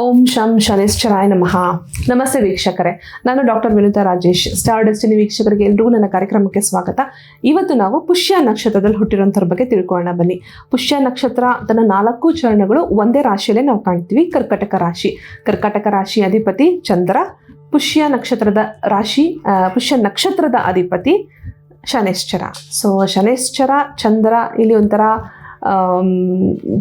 ಓಂ ಶಂ ಶನಿಶ್ಚರಾಯ ನಮಃ. ನಮಸ್ತೆ ವೀಕ್ಷಕರೇ. ನಾನು doctor Vinutha Rajesh. Star destiny ವೀಕ್ಷಕರಿಗೆ ಎಲ್ರಿಗೂ ನನ್ನ ಕಾರ್ಯಕ್ರಮಕ್ಕೆ ಸ್ವಾಗತ. ಇವತ್ತು ನಾವು ಪುಷ್ಯ ನಕ್ಷತ್ರದಲ್ಲಿ ಹುಟ್ಟಿರೋಂಥವ್ರ ಬಗ್ಗೆ ತಿಳ್ಕೊಳ್ಳೋಣ ಬನ್ನಿ. ಪುಷ್ಯ ನಕ್ಷತ್ರ ತನ್ನ ನಾಲ್ಕು ಚರಣಗಳು ಒಂದೇ ರಾಶಿಯಲ್ಲೇ ನಾವು ಕಾಣ್ತೀವಿ. ಕರ್ಕಟಕ ರಾಶಿ. ಕರ್ಕಟಕ ರಾಶಿ ಅಧಿಪತಿ ಚಂದ್ರ, ಪುಷ್ಯ ನಕ್ಷತ್ರದ ರಾಶಿ ಪುಷ್ಯ ನಕ್ಷತ್ರದ ಅಧಿಪತಿ ಶನೇಶ್ಚರ. ಸೊ ಶನೇಶ್ಚರ, ಚಂದ್ರ, ಇಲ್ಲಿ ಒಂಥರ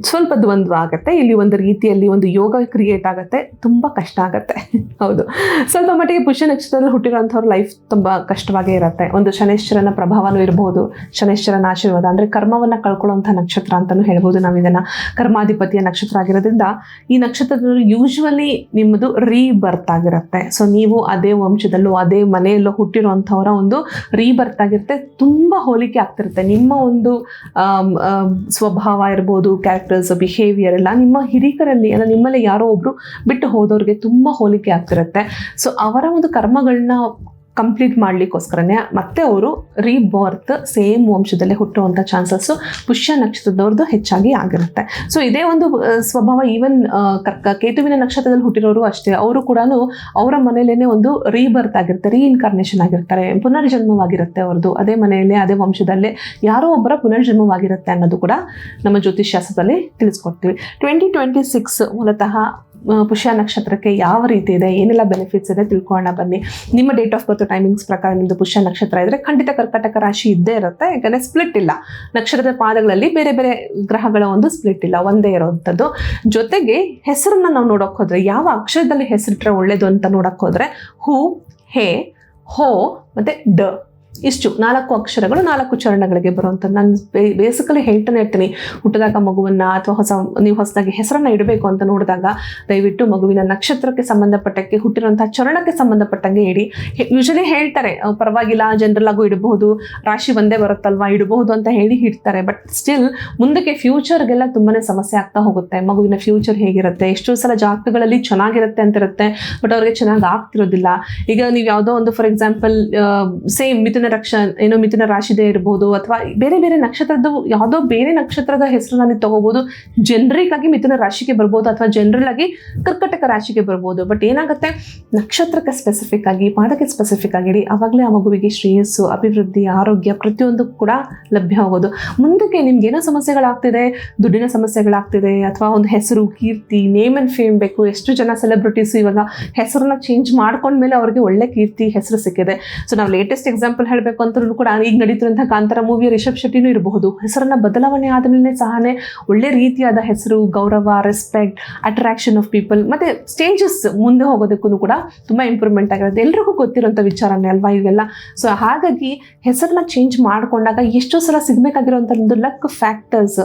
ಸ್ವಲ್ಪ ದ್ವಂದ್ವ ಆಗುತ್ತೆ. ಇಲ್ಲಿ ಒಂದು ರೀತಿಯಲ್ಲಿ ಒಂದು ಯೋಗ ಕ್ರಿಯೇಟ್ ಆಗುತ್ತೆ. ತುಂಬ ಕಷ್ಟ ಆಗುತ್ತೆ. ಹೌದು. ಸ್ವಲ್ಪ ಮಟ್ಟಿಗೆ ಪುಷ್ಯ ನಕ್ಷತ್ರದಲ್ಲಿ ಹುಟ್ಟಿರೋಂಥವ್ರ ಲೈಫ್ ತುಂಬ ಕಷ್ಟವಾಗೇ ಇರುತ್ತೆ. ಒಂದು ಶನೇಶ್ವರನ ಪ್ರಭಾವನೂ ಇರಬಹುದು ಶನೇಶ್ವರನ ಆಶೀರ್ವಾದ ಅಂದರೆ ಕರ್ಮವನ್ನು ಕಳ್ಕೊಳ್ಳುವಂಥ ನಕ್ಷತ್ರ ಅಂತಲೂ ಹೇಳ್ಬೋದು ನಾವು ಇದನ್ನು. ಕರ್ಮಾಧಿಪತಿಯ ನಕ್ಷತ್ರ ಆಗಿರೋದ್ರಿಂದ ಈ ನಕ್ಷತ್ರದಲ್ಲಿ ಯೂಶ್ವಲಿ ನಿಮ್ಮದು ರೀಬರ್ತ್ ಆಗಿರುತ್ತೆ. ಸೊ ನೀವು ಅದೇ ವಂಶದಲ್ಲೋ ಅದೇ ಮನೆಯಲ್ಲೋ ಹುಟ್ಟಿರುವಂಥವರ ಒಂದು ರೀಬರ್ತ್ ಆಗಿರುತ್ತೆ. ತುಂಬ ಹೋಲಿಕೆ ಆಗ್ತಿರುತ್ತೆ. ನಿಮ್ಮ ಒಂದು ಆಮ್, ಸ್ವಭಾವ ಇರ್ಬೋದು ಕ್ಯಾರೆಕ್ಟರ್ಸ್ ಬಿಹೇವಿಯರ್ ಎಲ್ಲ ನಿಮ್ಮ ಹಿರಿಕರಲ್ಲಿ, ಅಂದರೆ ನಿಮ್ಮಲ್ಲಿ ಯಾರೋ ಒಬ್ಬರು ಬಿಟ್ಟು ಹೋದವ್ರಿಗೆ ತುಂಬ ಹೋಲಿಕೆ ಆಗ್ತಿರುತ್ತೆ. ಸೊ ಅವರ ಒಂದು ಕರ್ಮಗಳನ್ನ ಕಂಪ್ಲೀಟ್ ಮಾಡಲಿಕ್ಕೋಸ್ಕರನೇ ಮತ್ತೆ ಅವರು ರೀಬರ್ತ್ ಸೇಮ್ ವಂಶದಲ್ಲೇ ಹುಟ್ಟುವಂಥ ಚಾನ್ಸಸ್ಸು ಪುಷ್ಯ ನಕ್ಷತ್ರದವ್ರದ್ದು ಹೆಚ್ಚಾಗಿ ಆಗಿರುತ್ತೆ. ಸೊ ಇದೇ ಒಂದು ಸ್ವಭಾವ ಈವನ್ ಕರ್ಕ ಕೇತುವಿನ ನಕ್ಷತ್ರದಲ್ಲಿ ಹುಟ್ಟಿರೋರು ಅಷ್ಟೇ. ಅವರು ಕೂಡ ಅವರ ಮನೆಯಲ್ಲೇ ಒಂದು ರೀಬರ್ತ್ ಆಗಿರುತ್ತೆ ರೀಇನ್ಕಾರ್ನೇಷನ್ ಆಗಿರ್ತಾರೆ, ಪುನರ್ಜನ್ಮವಾಗಿರುತ್ತೆ ಅವ್ರದ್ದು ಅದೇ ಮನೆಯಲ್ಲೇ, ಅದೇ ವಂಶದಲ್ಲೇ ಯಾರೋ ಒಬ್ಬರ ಪುನರ್ಜನ್ಮವಾಗಿರುತ್ತೆ ಅನ್ನೋದು ಕೂಡ ನಮ್ಮ ಜ್ಯೋತಿಷ್ಯಾಸ್ತ್ರದಲ್ಲಿ ತಿಳಿಸ್ಕೊಡ್ತೀವಿ. ಟ್ವೆಂಟಿ ಟ್ವೆಂಟಿ ಸಿಕ್ಸ್ ಮೂಲತಃ ಪುಷ್ಯ ನಕ್ಷತ್ರಕ್ಕೆ ಯಾವ ರೀತಿ ಇದೆ, ಏನೆಲ್ಲ ಬೆನಿಫಿಟ್ಸ್ ಇದೆ ತಿಳ್ಕೊಳ್ಳೋಣ ಬನ್ನಿ. ನಿಮ್ಮ ಡೇಟ್ ಆಫ್ ಬರ್ತ್ ಟೈಮಿಂಗ್ಸ್ ಪ್ರಕಾರ ನಿಮ್ಮದು ಪುಷ್ಯ ನಕ್ಷತ್ರ ಇದ್ರೆ ಖಂಡಿತ ಕರ್ಕಟಕ ರಾಶಿ ಇದ್ದೇ ಇರುತ್ತೆ, ಯಾಕಂದರೆ ಸ್ಪ್ಲಿಟ್ ಇಲ್ಲ. ನಕ್ಷತ್ರದ ಪಾದಗಳಲ್ಲಿ ಬೇರೆ ಬೇರೆ ಗ್ರಹಗಳ ಒಂದು ಸ್ಪ್ಲಿಟ್ ಇಲ್ಲ, ಒಂದೇ ಇರೋವಂಥದ್ದು ಜೊತೆಗೆ ಹೆಸರನ್ನ ನಾವು ನೋಡೋಕೆ ಹೋದ್ರೆ, ಯಾವ ಅಕ್ಷರದಲ್ಲಿ ಹೆಸರಿಟ್ರೆ ಒಳ್ಳೇದು ಅಂತ ನೋಡೋಕೆ ಹೋದ್ರೆ ಹೂ, ಹೇ, ಹೋ, ಮತ್ತು ಡ. ಇಷ್ಟು ನಾಲ್ಕು ಅಕ್ಷರಗಳು, ನಾಲ್ಕು ಚರಣಗಳಿಗೆ ಬರುವಂಥ ನಾನು ಬೇಸಿಕಲಿ ಹೇಳ್ತಾನೆ ಇರ್ತೀನಿ. ಹುಟ್ಟಿದಾಗ ಮಗುವನ್ನು ಅಥವಾ ಹೊಸ, ನೀವು ಹೊಸದಾಗಿ ಹೆಸರನ್ನು ಇಡಬೇಕು ಅಂತ ನೋಡಿದಾಗ ದಯವಿಟ್ಟು ಮಗುವಿನ ನಕ್ಷತ್ರಕ್ಕೆ ಸಂಬಂಧಪಟ್ಟಕ್ಕೆ ಹುಟ್ಟಿರುವಂಥ ಚರಣಕ್ಕೆ ಸಂಬಂಧಪಟ್ಟಂಗೆ ಇಡಿ. ಯೂಶಲಿ ಹೇಳ್ತಾರೆ ಪರವಾಗಿಲ್ಲ ಜನರಲ್ ಆಗು ಇಡಬಹುದು, ರಾಶಿ ಒಂದೇ ಬರುತ್ತಲ್ವಾ, ಇಡಬಹುದು ಅಂತ ಹೇಳಿ ಇಡ್ತಾರೆ. ಬಟ್ ಸ್ಟಿಲ್ ಮುಂದಕ್ಕೆ ಫ್ಯೂಚರ್ಗೆಲ್ಲ ತುಂಬಾ ಸಮಸ್ಯೆ ಆಗ್ತಾ ಹೋಗುತ್ತೆ. ಮಗುವಿನ ಫ್ಯೂಚರ್ ಹೇಗಿರುತ್ತೆ, ಎಷ್ಟೋ ಸಲ ಜಾತಕಗಳಲ್ಲಿ ಚೆನ್ನಾಗಿರುತ್ತೆ ಅಂತ ಇರುತ್ತೆ ಬಟ್ ಅವ್ರಿಗೆ ಚೆನ್ನಾಗಿ ಆಗ್ತಿರೋದಿಲ್ಲ. ಈಗ ನೀವು ಯಾವುದೋ ಒಂದು ಫಾರ್ ಎಕ್ಸಾಂಪಲ್ ಸೇಮ್ ಮಿಥುನ ರಕ್ಷ, ಏನೋ ಮಿಥುನ ರಾಶಿದೇ ಇರ್ಬೋದು ಅಥವಾ ಬೇರೆ ಬೇರೆ ನಕ್ಷತ್ರದ ಯಾವುದೋ ಬೇರೆ ನಕ್ಷತ್ರದ ಹೆಸರು ನಾನು ತಗೋಬಹುದು ಜನರಿಕ್ ಆಗಿ ಮಿಥುನ ರಾಶಿಗೆ ಬರ್ಬೋದು ಅಥವಾ ಜನರಲ್ ಆಗಿ ಕರ್ಕಟಕ ರಾಶಿಗೆ ಬರ್ಬೋದು. ಬಟ್ ಏನಾಗುತ್ತೆ? ನಕ್ಷತ್ರಕ್ಕೆ ಸ್ಪೆಸಿಫಿಕ್ ಆಗಿ, ಪಾದಕ್ಕೆ ಸ್ಪೆಸಿಫಿಕ್ ಆಗಿ ಇಡಿ ಆವಾಗಲೇ ಆ ಮಗುವಿಗೆ ಶ್ರೇಯಸ್ಸು, ಅಭಿವೃದ್ಧಿ, ಆರೋಗ್ಯ ಪ್ರತಿಯೊಂದು ಕೂಡ ಲಭ್ಯ ಆಗೋದು. ಮುಂದಕ್ಕೆ ನಿಮ್ಗೆ ಏನೋ ಸಮಸ್ಯೆಗಳಾಗ್ತಿದೆ, ದುಡ್ಡಿನ ಸಮಸ್ಯೆಗಳಾಗ್ತಿದೆ ಅಥವಾ ಒಂದು ಹೆಸರು, ಕೀರ್ತಿ ನೇಮ್ ಅಂಡ್ ಫೇಮ್ ಬೇಕು. ಎಷ್ಟು ಜನ ಸೆಲೆಬ್ರಿಟೀಸ್ ಇವಾಗ ಹೆಸರನ್ನ ಚೇಂಜ್ ಮಾಡ್ಕೊಂಡ್ಮೇಲೆ ಅವ್ರಿಗೆ ಒಳ್ಳೆ ಕೀರ್ತಿ, ಹೆಸರು ಸಿಕ್ಕಿದೆ. ಸೊ ನಾವು ಲೇಟೆಸ್ಟ್ ಎಕ್ಸಾಂಪಲ್ ಹೇಳಬೇಕು ಅಂತಲೂ ಕೂಡ ಈಗ ನಡೀತಿರುವಂತಹ ಕಾಂತಾರ ಮೂವಿಯ ರಿಷಬ್ ಶೆಟ್ಟಿನೂ ಇರಬಹುದು. ಹೆಸರನ್ನ ಬದಲಾವಣೆ ಆದಮೇಲೆ ಸಹನೆ ಒಳ್ಳೆ ರೀತಿಯಾದ ಹೆಸರು, ಗೌರವ ರೆಸ್ಪೆಕ್ಟ್ ಅಟ್ರಾಕ್ಷನ್ ಆಫ್ ಪೀಪಲ್ ಮತ್ತೆ ಸ್ಟೇಜಸ್ ಮುಂದೆ ಹೋಗೋದಕ್ಕೂ ಕೂಡ ತುಂಬ ಇಂಪ್ರೂವ್ಮೆಂಟ್ ಆಗಿರುತ್ತೆ. ಎಲ್ರಿಗೂ ಗೊತ್ತಿರೋಂಥ ವಿಚಾರನೇ ಅಲ್ವಾ ಇವೆಲ್ಲ? ಸೊ ಹಾಗಾಗಿ ಹೆಸರನ್ನ ಚೇಂಜ್ ಮಾಡ್ಕೊಂಡಾಗ ಎಷ್ಟೋ ಸಲ ಸಿಗಬೇಕಾಗಿರುವಂಥ ಒಂದು ಲಕ್ ಫ್ಯಾಕ್ಟರ್ಸ್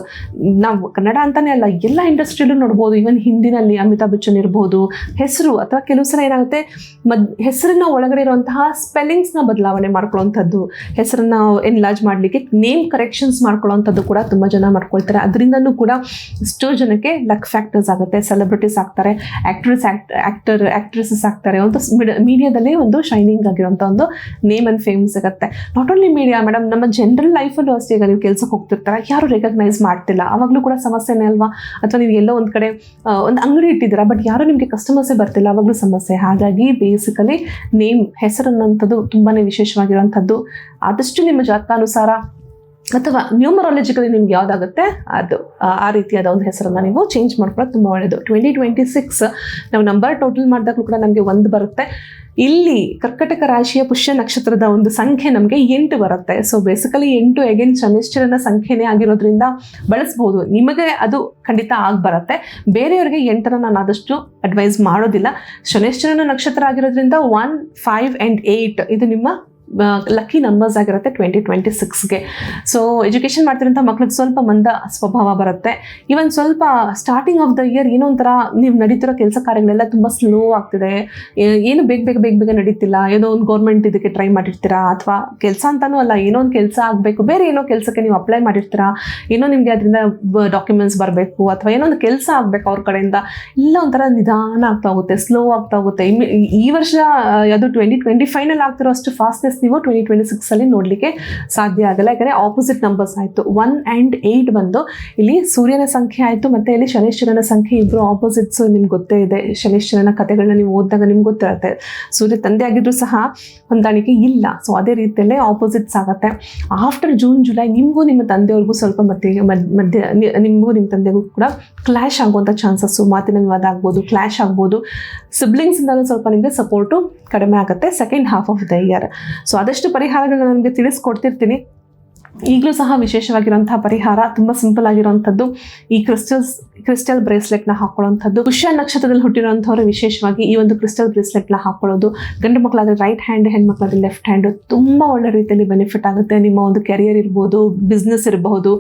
ನಾವು ಕನ್ನಡ ಅಂತಾನೆ ಅಲ್ಲ, ಎಲ್ಲ ಇಂಡಸ್ಟ್ರಿಯಲ್ಲೂ ನೋಡ್ಬೋದು. ಈವನ್ ಹಿಂದಿನಲ್ಲಿ ಅಮಿತಾಬ್ ಬಚ್ಚನ್ ಇರ್ಬೋದು. ಹೆಸರು ಅಥವಾ ಕೆಲವು ಸಲ ಏನಾಗುತ್ತೆ, ಮದ್ ಹೆಸರಿನ ಒಳಗಡೆ ಇರುವಂತಹ ಸ್ಪೆಲ್ಲಿಂಗ್ಸ್ನ ಬದಲಾವಣೆ ಮಾಡ್ಕೊಳ್ಳೋವಂಥದ್ದು. ಹೆಸರನ್ನು ಎನ್ಲಾಜ್ ಮಾಡಲಿಕ್ಕೆ ನೇಮ್ ಕರೆಕ್ಷನ್ಸ್ ಮಾಡ್ಕೊಳ್ಳೋವಂಥದ್ದು ಕೂಡ ತುಂಬ ಜನ ಮಾಡ್ಕೊಳ್ತಾರೆ. ಅದರಿಂದನೂ ಕೂಡ ಎಷ್ಟೋ ಜನಕ್ಕೆ ಲಕ್ ಫ್ಯಾಕ್ಟರ್ಸ್ ಆಗುತ್ತೆ. ಸೆಲೆಬ್ರಿಟೀಸ್ ಆಗ್ತಾರೆ ಆ್ಯಕ್ಟ್ರೆಸ್ ಆ್ಯಕ್ಟ್ ಆ್ಯಕ್ಟರ್ ಆ್ಯಕ್ಟ್ರೆಸಸ್ ಆಗ್ತಾರೆ. ಒಂದು ಮೀಡಿಯಾದಲ್ಲಿ ಒಂದು ಶೈನಿಂಗ್ ಆಗಿರೋಂಥ ಒಂದು ನೇಮ್ ಆ್ಯಂಡ್ ಫೇಮ್ ಸಿಗುತ್ತೆ. ನಾಟ್ ಓನ್ಲಿ ಮೀಡಿಯಾ ಮೇಡಮ್ ನಮ್ಮ ಜನರಲ್ ಲೈಫಲ್ಲೂ ಅಷ್ಟೇ ಈಗ ನೀವು ಕೆಲಸಕ್ಕೆ ಹೋಗ್ತಿರ್ತಾರೆ. ಯಾರು ರೆಕಗ್ನೈಸ್ ಮಾಡ್ತಿಲ್ಲ. ಆವಾಗಲೂ ಕೂಡ ಸಮಸ್ಯೆನೇ ಅಲ್ವಾ? ಅಥವಾ ನೀವು ಎಲ್ಲೋ ಒಂದು ಕಡೆ ಒಂದು ಅಂಗಡಿ ಇಟ್ಟಿದ್ದೀರಾ ಬಟ್ ಯಾರು ನಿಮಗೆ ಕಸ್ಟಮರ್ಸೇ ಬರ್ತಿಲ್ಲ. ಆವಾಗಲೂ ಸಮಸ್ಯೆ. ಹಾಗಾಗಿ ಬೇಸಿಕಲಿ ನೇಮ್ ಹೆಸರನ್ನಂಥದ್ದು ತುಂಬಾ ವಿಶೇಷವಾಗಿರುವಂಥದ್ದು. ಆದಷ್ಟು ನಿಮ್ಮ ಜಾತಕಾನುಸಾರ ಅಥವಾ ನ್ಯೂಮರಾಲಜಿಕಲಿ ನಿಮ್ಗೆ ಯಾವುದಾಗುತ್ತೆ, ಅದು ಆ- ರೀತಿಯಾದ ಒಂದು ಹೆಸರನ್ನು ನೀವು ಚೇಂಜ್ ಮಾಡ್ಕೊಳ್ಳೋದು ತುಂಬ ಒಳ್ಳೆಯದು ಟ್ವೆಂಟಿ ಟ್ವೆಂಟಿ ಸಿಕ್ಸ್ ನಾವು ನಂಬರ್ ಟೋಟಲ್ ಮಾಡಿದಾಗಲೂ ಕೂಡ ನಮಗೆ ಒಂದು ಬರುತ್ತೆ. ಇಲ್ಲಿ ಕರ್ಕಟಕ ರಾಶಿಯ ಪುಷ್ಯ ನಕ್ಷತ್ರದ ಒಂದು ಸಂಖ್ಯೆ ನಮಗೆ ಎಂಟು ಬರುತ್ತೆ. ಸೊ ಬೇಸಿಕಲಿ ಎಂಟು ಎಗೇನ್ ಶನಿಶ್ಚರನ ಸಂಖ್ಯೆನೇ ಆಗಿರೋದ್ರಿಂದ ಬಳಸ್ಬೋದು. ನಿಮಗೆ ಅದು ಖಂಡಿತ ಆಗಿ ಬರುತ್ತೆ. ಬೇರೆಯವರಿಗೆ ಎಂಟನ್ನು ನಾನು ಆದಷ್ಟು ಅಡ್ವೈಸ್ ಮಾಡೋದಿಲ್ಲ. ಶನಿಶ್ಚರನ ನಕ್ಷತ್ರ ಆಗಿರೋದ್ರಿಂದ ಒನ್ ಫೈವ್ ಆ್ಯಂಡ್ ಏಯ್ಟ್ ಇದು ನಿಮ್ಮ ಲಕ್ಕಿ ನಂಬರ್ಸ್ ಆಗಿರುತ್ತೆ ಟ್ವೆಂಟಿ ಟ್ವೆಂಟಿ ಸಿಕ್ಸ್ಗೆ ಸೊ ಎಜುಕೇಷನ್ ಮಾಡ್ತಿರೋಂಥ ಮಕ್ಳಿಗೆ ಸ್ವಲ್ಪ ಮಂದ ಸ್ವಭಾವ ಬರುತ್ತೆ. ಈವನ್ ಸ್ವಲ್ಪ ಸ್ಟಾರ್ಟಿಂಗ್ ಆಫ್ ದ ಇಯರ್ ಏನೋ ಒಂಥರ ನೀವು ನಡೀತಿರೋ ಕೆಲಸ ಕಾರ್ಯಗಳೆಲ್ಲ ತುಂಬ ಸ್ಲೋ ಆಗ್ತಿದೆ. ಏನು ಬೇಗ ಬೇಗ ಬೇಗ ಬೇಗ ನಡೀತಿಲ್ಲ. ಏನೋ ಒಂದು ಗೌರ್ಮೆಂಟ್ ಇದಕ್ಕೆ ಟ್ರೈ ಮಾಡಿರ್ತೀರಾ? ಅಥವಾ ಕೆಲಸ ಅಂತಾನೂ ಅಲ್ಲ, ಏನೋ ಒಂದು ಕೆಲಸ ಆಗಬೇಕು. ಬೇರೆ ಏನೋ ಕೆಲಸಕ್ಕೆ ನೀವು ಅಪ್ಲೈ ಮಾಡಿರ್ತೀರಾ? ಏನೋ ನಿಮಗೆ ಅದರಿಂದ ಡಾಕ್ಯುಮೆಂಟ್ಸ್ ಬರಬೇಕು. ಅಥವಾ ಏನೋ ಒಂದು ಕೆಲಸ ಆಗಬೇಕು ಅವ್ರ ಕಡೆಯಿಂದ. ಇಲ್ಲ ಒಂಥರ ನಿಧಾನ ಆಗ್ತಾ ಹೋಗುತ್ತೆ ಸ್ಲೋ ಆಗ್ತಾ ಹೋಗುತ್ತೆ. ಈ ವರ್ಷ ಅದು ಟ್ವೆಂಟಿ ಟ್ವೆಂಟಿ ಫೈನಲ್ ಆಗ್ತಿರೋ ಅಷ್ಟು ಫಾಸ್ಟ್ನೆಸ್ ನೀವು ಟ್ವೆಂಟಿ ಟ್ವೆಂಟಿ ಸಿಕ್ಸಲ್ಲಿ ನೋಡಲಿಕ್ಕೆ ಸಾಧ್ಯ ಆಗಲ್ಲ. ಯಾಕಂದರೆ ಆಪೋಸಿಟ್ ನಂಬರ್ಸ್ ಆಯಿತು. ಒನ್ ಆ್ಯಂಡ್ ಏಯ್ಟ್ ಬಂದು ಇಲ್ಲಿ ಸೂರ್ಯನ ಸಂಖ್ಯೆ ಆಯಿತು, ಮತ್ತು ಇಲ್ಲಿ ಶನೇಶ್ವರನ ಸಂಖ್ಯೆ ಇಬ್ಬರು ಆಪೋಸಿಟ್ಸ್ ನಿಮ್ಗೆ ಗೊತ್ತೇ ಇದೆ. ಶನೇಶ್ವರನ ಕಥೆಗಳನ್ನ ನೀವು ಓದಿದಾಗ ನಿಮ್ಗೆ ಗೊತ್ತಿರುತ್ತೆ ಸೂರ್ಯ ತಂದೆ ಆಗಿದ್ರು ಸಹ ಹೊಂದಾಣಿಕೆ ಇಲ್ಲ. ಸೊ ಅದೇ ರೀತಿಯಲ್ಲೇ ಆಪೋಸಿಟ್ಸ್ ಆಗುತ್ತೆ. ಆಫ್ಟರ್ ಜೂನ್ ಜುಲೈ ನಿಮಗೂ ನಿಮ್ಮ ತಂದೆಯವ್ರಿಗೂ ಸ್ವಲ್ಪ ಮತ್ತೆ ಮಧ್ಯ ನಿಮಗೂ ನಿಮ್ಮ ತಂದೆಗೂ ಕೂಡ ಕ್ಲಾಶ್ ಆಗುವಂಥ ಚಾನ್ಸಸ್ಸು ಮಾತಿನ ವಿವಾದ ಆಗ್ಬೋದು ಕ್ಲಾಶ್ ಆಗ್ಬೋದು. ಸಿಬ್ಲಿಂಗ್ಸಿಂದಲೂ ಸ್ವಲ್ಪ ನಿಮಗೆ ಸಪೋರ್ಟು ಕಡಿಮೆ ಆಗುತ್ತೆ. Second half of the year so ಆದಷ್ಟು ಪರಿಹಾರಗಳನ್ನ ನಿಮಗೆ ತಿಳಿಸ್ಕೊಡ್ತಿರ್ತೀನಿ. ಈಗಲೂ ಸಹ ವಿಶೇಷವಾಗಿರುವಂತಹ ಪರಿಹಾರ ತುಂಬ ಸಿಂಪಲ್ ಆಗಿರುವಂಥದ್ದು. ಈ ಕ್ರಿಸ್ಟಲ್ಸ್ ಕ್ರಿಸ್ಟಲ್ನ ಹಾಕೊಳ್ಳುವಂಥದ್ದು. ಪುಷ್ಯ ನಕ್ಷತ್ರದಲ್ಲಿ ಹುಟ್ಟಿರುವಂಥವ್ರು ವಿಶೇಷವಾಗಿ ಈ ಒಂದು ಕ್ರಿಸ್ಟಲ್ ಬ್ರೇಸ್ಲೆಟ್ನ ಹಾಕೊಳ್ಳೋದು. ಗಂಡು ಮಕ್ಕಳಾದ್ರೆ ರೈಟ್ ಹ್ಯಾಂಡ್ ಹೆಣ್ಮಕ್ಳಾದ್ರೆ ಲೆಫ್ಟ್ ಹ್ಯಾಂಡ್ ತುಂಬ ಒಳ್ಳೆ ರೀತಿಯಲ್ಲಿ ಬೆನಿಫಿಟ್ ಆಗುತ್ತೆ. ನಿಮ್ಮ ಒಂದು ಕೆರಿಯರ್ ಇರ್ಬೋದು ಬಿಸ್ನೆಸ್ ಇರಬಹುದು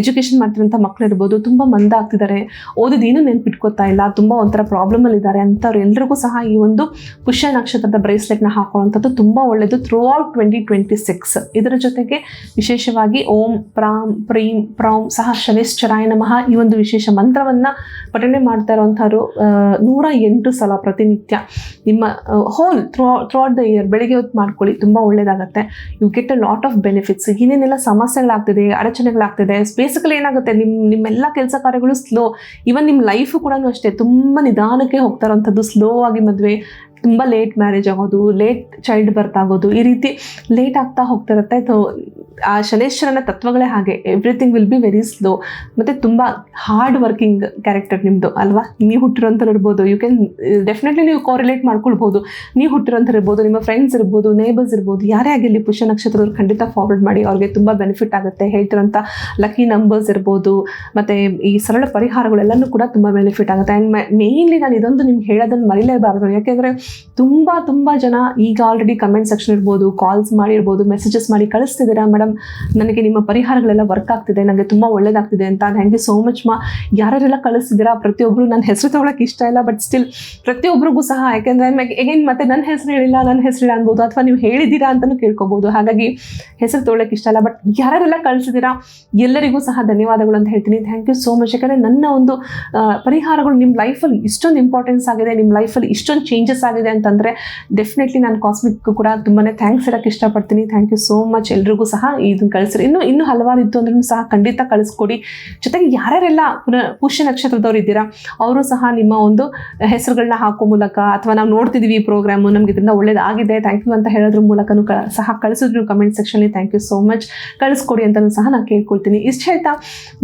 ಎಜುಕೇಷನ್ ಮಾಡ್ತಿರೋಂಥ ಮಕ್ಕಳು ಇರ್ಬೋದು, ತುಂಬ ಮಂದ ಆಗ್ತಿದ್ದಾರೆ. ಓದಿದೇನು ನೆನ್ಪಿಟ್ಕೋತಾ ಇಲ್ಲ, ತುಂಬ ಒಂಥರ ಪ್ರಾಬ್ಲಮಲ್ಲಿ ಇದ್ದಾರೆ ಅಂಥವ್ರು ಎಲ್ರಿಗೂ ಸಹ ಈ ಒಂದು ಪುಷ್ಯ ನಕ್ಷತ್ರದ ಬ್ರೇಸ್ಲೆಟ್ನ ಹಾಕೊಳ್ಳುವಂಥದ್ದು ತುಂಬ ಒಳ್ಳೆಯದು throughout twenty twenty six ಇದರ ಜೊತೆಗೆ ವಿಶೇಷವಾಗಿ ಓಂ ಪ್ರಾಂ ಪ್ರೀಂ ಪ್ರಾಂ ಸಹ ಶನೇಶ್ವರಾಯ ನಮಃ. ಈ ಒಂದು ವಿಶೇಷ ಮಂತ್ರವನ್ನು ಪಠಣೆ ಮಾಡ್ತಾ ಇರುವಂಥವ್ರು ನೂರ ಎಂಟು ಸಲ ಪ್ರತಿನಿತ್ಯ ನಿಮ್ಮ whole through throughout the year ಬೆಳಿಗ್ಗೆ ಹೊತ್ತು ಮಾಡ್ಕೊಳ್ಳಿ, ತುಂಬ ಒಳ್ಳೆಯದಾಗುತ್ತೆ you get a lot of benefits ಏನೇನೆಲ್ಲ ಸಮಸ್ಯೆಗಳಾಗ್ತಿದೆ, ಅಡಚಣೆಗಳಾಗ್ತಿದೆ ಬೇಸಿಕಲಿ ಏನಾಗುತ್ತೆ ನಿಮ್ಮ ನಿಮ್ಮೆಲ್ಲ ಕೆಲಸ ಕಾರ್ಯಗಳು ಸ್ಲೋ ಇವನ್ ನಿಮ್ಮ ಲೈಫು ಕೂಡ ಅಷ್ಟೇ, ತುಂಬ ನಿಧಾನಕ್ಕೆ ಹೋಗ್ತಾ ಇರೋವಂಥದ್ದು ಸ್ಲೋ ಆಗಿ ಮದುವೆ ತುಂಬ ಲೇಟ್ ಮ್ಯಾರೇಜ್ ಆಗೋದು ಲೇಟ್ ಚೈಲ್ಡ್ ಬರ್ತ್ ಆಗೋದು, ಈ ರೀತಿ ಲೇಟ್ ಆಗ್ತಾ ಹೋಗ್ತಿರುತ್ತೆ. ಸೊ ಆ ಶನೇಶ್ವರನ ತತ್ವಗಳೇ ಹಾಗೆ. Everything will be very slow ಮತ್ತು ತುಂಬ ಹಾರ್ಡ್ ವರ್ಕಿಂಗ್ ಕ್ಯಾರೆಕ್ಟರ್ ನಿಮ್ಮದು ಅಲ್ವಾ? ನೀವು ಹುಟ್ಟಿರೋಂಥ ಇರ್ಬೋದು ಯು ಕ್ಯಾನ್ ಡೆಫಿನೆಟ್ಲಿ ನೀವು ಕೋರಿಲೇಟ್ ಮಾಡ್ಕೊಳ್ಬೋದು. ನೀವು ಹುಟ್ಟಿರೋಂಥ ಇರ್ಬೋದು ನಿಮ್ಮ ಫ್ರೆಂಡ್ಸ್ ಇರ್ಬೋದು ನೇಬರ್ಸ್ ಇರ್ಬೋದು, ಯಾರೇ ಆಗಿರಲಿ ಪುಷ್ಯ ನಕ್ಷತ್ರದವ್ರು ಖಂಡಿತ ಫಾರ್ವರ್ಡ್ ಮಾಡಿ. ಅವ್ರಿಗೆ ತುಂಬ ಬೆನಿಫಿಟ್ ಆಗುತ್ತೆ. ಹೇಳ್ತಿರೋಂಥ ಲಕ್ಕಿ ನಂಬರ್ಸ್ ಇರ್ಬೋದು. ಮತ್ತು ಈ ಸರಳ ಪರಿಹಾರಗಳೆಲ್ಲನೂ ಕೂಡ ತುಂಬ ಬೆನಿಫಿಟ್ ಆಗುತ್ತೆ. ಆ್ಯಂಡ್ ಮೇಯ್ನ್ಲಿ ನಾನು ಇದೊಂದು ನಿಮ್ಗೆ ಹೇಳೋದನ್ನು ಮರಿಲೇಬಾರ್ದು. ಯಾಕೆಂದರೆ ತುಂಬ ತುಂಬ ಜನ ಈಗ ಆಲ್ರೆಡಿ ಕಮೆಂಟ್ ಸೆಕ್ಷನ್ ಇರ್ಬೋದು ಕಾಲ್ಸ್ ಮಾಡಿರ್ಬೋದು ಮೆಸೇಜಸ್ ಮಾಡಿ ಕಳಿಸ್ತಿದ್ದೀರಾ ಮೇಡಮ್ ನನಗೆ ನಿಮ್ಮ ಪರಿಹಾರಗಳೆಲ್ಲ ವರ್ಕ್ ಆಗ್ತಿದೆ ನನಗೆ ತುಂಬ ಒಳ್ಳೇದಾಗ್ತಿದೆ ಅಂತ. ಥ್ಯಾಂಕ್ ಯು ಸೋ ಮಚ್ ಮಾ. ಯಾರ್ಯಾರೆಲ್ಲ ಕಳಿಸ್ತಿದ್ದೀರಾ? ಪ್ರತಿಯೊಬ್ಬರು ನನ್ನ ಹೆಸರು ತೊಗೊಳಕ್ಕೆ ಇಷ್ಟ ಇಲ್ಲ ಬಟ್ ಸ್ಟಿಲ್ ಪ್ರತಿಯೊಬ್ಬರಿಗೂ ಸಹ. ಯಾಕೆಂದರೆ ಏನು ಮತ್ತೆ ನನ್ನ ಹೆಸರು ಹೇಳಿಲ್ಲ ನನ್ನ ಹೆಸರು ಇಲ್ಲ ಅನ್ಬೋದು, ಅಥವಾ ನೀವು ಹೇಳಿದ್ದೀರಾ ಅಂತಲೂ ಕೇಳ್ಕೊಬೋದು. ಹಾಗಾಗಿ ಹೆಸರು ತೊಗೊಳಕ್ಕೆ ಇಷ್ಟ ಇಲ್ಲ ಬಟ್ ಯಾರ್ಯಾರೆಲ್ಲ ಕಳಿಸಿದ್ದೀರಾ ಎಲ್ಲರಿಗೂ ಸಹ ಧನ್ಯವಾದಗಳು ಅಂತ ಹೇಳ್ತೀನಿ. ಥ್ಯಾಂಕ್ ಯು ಸೋ ಮಚ್ ಯಾಕಂದರೆ ನನ್ನ ಒಂದು ಪರಿಹಾರಗಳು ನಿಮ್ಮ ಲೈಫಲ್ಲಿ ಇಷ್ಟೊಂದು ಇಂಪಾರ್ಟೆನ್ಸ್ ಆಗಿದೆ ನಿಮ್ಮ ಲೈಫಲ್ಲಿ ಇಷ್ಟೊಂದು ಚೇಂಜಸ್ ಆಗಿದೆ. ಅಂತಂದರೆ ಡೆಫಿನೆಟ್ಲಿ ನಾನು ಕಾಸ್ಮಿಕ್ ಕೂಡ ತುಂಬಾ ಥ್ಯಾಂಕ್ಸ್ ಹೇಳಕ್ಕೆ ಇಷ್ಟಪಡ್ತೀನಿ. ಥ್ಯಾಂಕ್ ಯು ಸೋ ಮಚ್ ಎಲ್ರಿಗೂ ಸಹ ಇದನ್ನ ಕಳಿಸ್ರಿ. ಇನ್ನೂ ಇನ್ನೂ ಹಲವಾರು ಇತ್ತು ಅಂದ್ರೂ ಸಹ ಖಂಡಿತ ಕಳಿಸ್ಕೊಡಿ. ಜೊತೆಗೆ ಯಾರ್ಯಾರೆಲ್ಲ ಪುಷ್ಯ ನಕ್ಷತ್ರದವ್ರು ಇದ್ದೀರಾ, ಅವರು ಸಹ ನಿಮ್ಮ ಒಂದು ಹೆಸರುಗಳನ್ನ ಹಾಕೋ ಮೂಲಕ ಅಥವಾ ನಾವು ನೋಡ್ತಿದ್ದೀವಿ ಈ ಪ್ರೋಗ್ರಾಮು ನಮ್ಗೆ ಇದರಿಂದ ಒಳ್ಳೇದಾಗಿದೆ. ಥ್ಯಾಂಕ್ ಯು ಅಂತ ಹೇಳೋದ್ರ ಮೂಲಕನೂ ಕ, ಸಹ ಕಳಿಸಿದ್ರು ಕಮೆಂಟ್ ಸೆಕ್ಷನಲ್ಲಿ ಥ್ಯಾಂಕ್ ಯು ಸೋ ಮಚ್ ಕಳಿಸ್ಕೊಡಿ ಅಂತಲೂ ಸಹ ನಾನು ಕೇಳ್ಕೊಳ್ತೀನಿ. ಇಷ್ಟು ಹೇಳ್ತಾ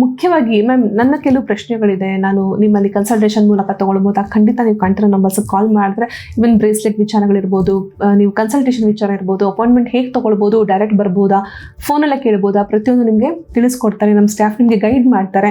ಮುಖ್ಯವಾಗಿ ಮ್ಯಾಮ್ ನನ್ನ ಕೆಲವು ಪ್ರಶ್ನೆಗಳಿದೆ. ನಾನು ನಿಮ್ಮಲ್ಲಿ ಕನ್ಸಲ್ಟೇಷನ್ ಮೂಲಕ ತೊಗೊಳ್ಬೋದಾ? ಖಂಡಿತ ನೀವು ಕಂಟ್ರೋ ನಂಬರ್ಸ್ ಕಾಲ್ ಮಾಡಿದ್ರೆ ಇವನ್ ಬ್ರೇಸ್ಲೆಟ್ ವಿಚಾರಗಳಿರ್ಬೋದು ನೀವು ಕನ್ಸಲ್ಟೇಷನ್ ವಿಚಾರ ಇರ್ಬೋದು ಅಪಾಯಿಂಟ್ಮೆಂಟ್ ಹೇಗೆ ತೊಗೊಳ್ಬೋದು ಡೈರೆಕ್ಟ್ ಬರ್ಬೋದಾ ಫೋನಲ್ಲೇ ಕೇಳ್ಬೋದಾ, ಪ್ರತಿಯೊಂದು ನಿಮಗೆ ತಿಳಿಸ್ಕೊಡ್ತಾರೆ ನಮ್ಮ ಸ್ಟಾಫ್ ನಿಮಗೆ ಗೈಡ್ ಮಾಡ್ತಾರೆ.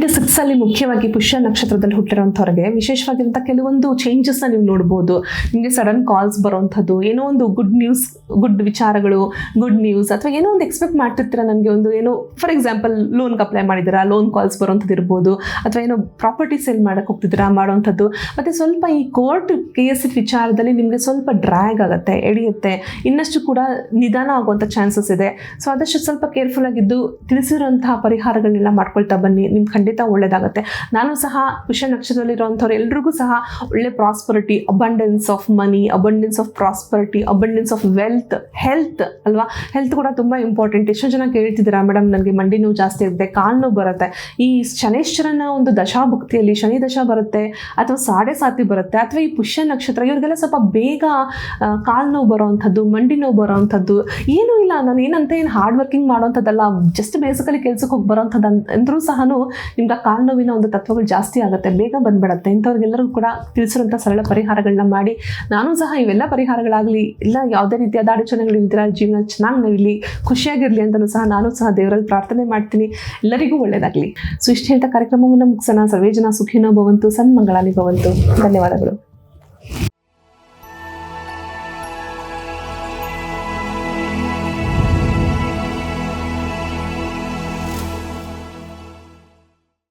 ಟ್ವೆಂಟಿ ಸಿಕ್ಸ್ ಅಲ್ಲಿ ಮುಖ್ಯವಾಗಿ ಪುಷ್ಯ ನಕ್ಷತ್ರದಲ್ಲಿ ಹುಟ್ಟಿರೋಂಥವ್ರಿಗೆ ವಿಶೇಷವಾಗಿರುವಂಥ ಕೆಲವೊಂದು ಚೇಂಜಸ್ನ ನೀವು ನೋಡ್ಬೋದು. ನಿಮಗೆ ಸಡನ್ ಕಾಲ್ಸ್ ಬರೋವಂಥದ್ದು, ಏನೋ ಒಂದು ಗುಡ್ ನ್ಯೂಸ್ ಗುಡ್ ವಿಚಾರಗಳು ಗುಡ್ ನ್ಯೂಸ್ ಅಥವಾ ಏನೋ ಒಂದು ಎಕ್ಸ್ಪೆಕ್ಟ್ ಮಾಡ್ತಿರ್ತೀರ ನನಗೆ ಒಂದು ಏನೋ ಫಾರ್ ಎಕ್ಸಾಂಪಲ್ ಲೋನ್ಗೆ ಅಪ್ಲೈ ಮಾಡಿದ್ದೀರಾ ಲೋನ್ ಕಾಲ್ಸ್ ಬರೋವಂಥದ್ದು ಇರ್ಬೋದು, ಅಥವಾ ಏನೋ ಪ್ರಾಪರ್ಟಿ ಸೇಲ್ ಮಾಡೋಕ್ಕೆ ಹೋಗ್ತಿದ್ದೀರಾ, ಮಾಡೋವಂಥದ್ದು. ಮತ್ತು ಸ್ವಲ್ಪ ಈ ಕೋರ್ಟ್ ಕೇಸ್ ವಿಚಾರದಲ್ಲಿ ನಿಮಗೆ ಸ್ವಲ್ಪ ಡ್ರ್ಯಾಗ್ ಆಗುತ್ತೆ, ಎಳೆಯುತ್ತೆ. ಇನ್ನಷ್ಟು ಕೂಡ ನಿಧಾನ ಆಗುವಂಥ ಚಾನ್ಸಸ್ ಇದೆ. ಸೊ ಆದಷ್ಟು ಸ್ವಲ್ಪ ಕೇರ್ಫುಲ್ ಆಗಿದ್ದು ತಿಳಿಸಿರುವಂತಹ ಪರಿಹಾರಗಳನ್ನೆಲ್ಲ ಮಾಡ್ಕೊಳ್ತಾ ಬನ್ನಿ. ನಿಮ್ಗೆ ಖಂಡಿತ ಒಳ್ಳೇದಾಗುತ್ತೆ. ನಾನು ಸಹ ಪುಷ್ಯ ನಕ್ಷತ್ರದಲ್ಲಿರುವಂಥವ್ರು ಎಲ್ರಿಗೂ ಸಹ ಒಳ್ಳೆ prosperity abundance of money abundance of prosperity abundance of wealth health ಅಲ್ವಾ? ಹೆಲ್ತ್ ಕೂಡ ತುಂಬ ಇಂಪಾರ್ಟೆಂಟ್ ಎಷ್ಟೋ ಜನ ಕೇಳ್ತಿದ್ದೀರಾ ಮೇಡಮ್ ನನಗೆ ಮಂಡಿ ನೋವು ಜಾಸ್ತಿ ಇರುತ್ತೆ, ಕಾಲು ನೋವು ಬರುತ್ತೆ. ಈ ಶನೇಶ್ವರನ ಒಂದು ದಶಾಭುಕ್ತಿಯಲ್ಲಿ ಶನಿ ದಶ ಬರುತ್ತೆ, ಅಥವಾ ಸಾಡೆ ಸಾತಿ ಬರುತ್ತೆ, ಅಥವಾ ಈ ಪುಷ್ಯ ನಕ್ಷತ್ರ, ಇವ್ರಿಗೆಲ್ಲ ಸ್ವಲ್ಪ ಬೇಗ ಕಾಲು ನೋವು ಬರೋವಂಥದ್ದು, ಮಂಡಿ ನೋವು ಬರೋವಂಥದ್ದು, ಏನೂ ಇಲ್ಲ. ನಾನು ಏನಂತ, ಏನು ಹಾರ್ಡ್ ವರ್ಕಿಂಗ್ ಮಾಡೋವಂಥದ್ದಲ್ಲ ಜಸ್ಟ್ ಬೇಸಿಕಲಿ ಕೆಲಸಕ್ಕೆ ಹೋಗಿ ಬರೋವಂಥದ್ದು ಅಂದ್ರೂ ಸಹ ನಿಮ್ಗೆ ಆ ಕಾಲು ನೋವಿನ ಒಂದು ತತ್ವಗಳು ಜಾಸ್ತಿ ಆಗುತ್ತೆ, ಬೇಗ ಬಂದ್ಬಿಡತ್ತೆ. ಇಂಥವ್ರಿಗೆಲ್ಲರಿಗೂ ಕೂಡ ತಿಳಿಸಿರುವಂಥ ಸರಳ ಪರಿಹಾರಗಳನ್ನ ಮಾಡಿ. ನಾನು ಸಹ ಇವೆಲ್ಲ ಪರಿಹಾರಗಳಾಗಲಿ, ಇಲ್ಲ ಯಾವುದೇ ರೀತಿಯಾದ ಅಡಚಣೆಗಳು ಇಲ್ದಿರ ಜೀವನ ಚೆನ್ನಾಗಿ ನಡೀಲಿ, ಖುಷಿಯಾಗಿರಲಿ ಅಂತಲೂ ಸಹ ನಾನು ಸಹ ದೇವರಲ್ಲಿ ಪ್ರಾರ್ಥನೆ ಮಾಡ್ತೀನಿ. ಎಲ್ಲರಿಗೂ ಒಳ್ಳೆಯದಾಗಲಿ ಸೊ ಇಷ್ಟು ಹೇಳ್ತಾ ಕಾರ್ಯಕ್ರಮವನ್ನು ಮುಗಿಸೋಣ. ಸರ್ವೇ ಜನ ಸುಖಿನೋ ಭವಂತು, ಸನ್ಮಂಗಳಾನಿ ಭವಂತು. ಧನ್ಯವಾದಗಳು.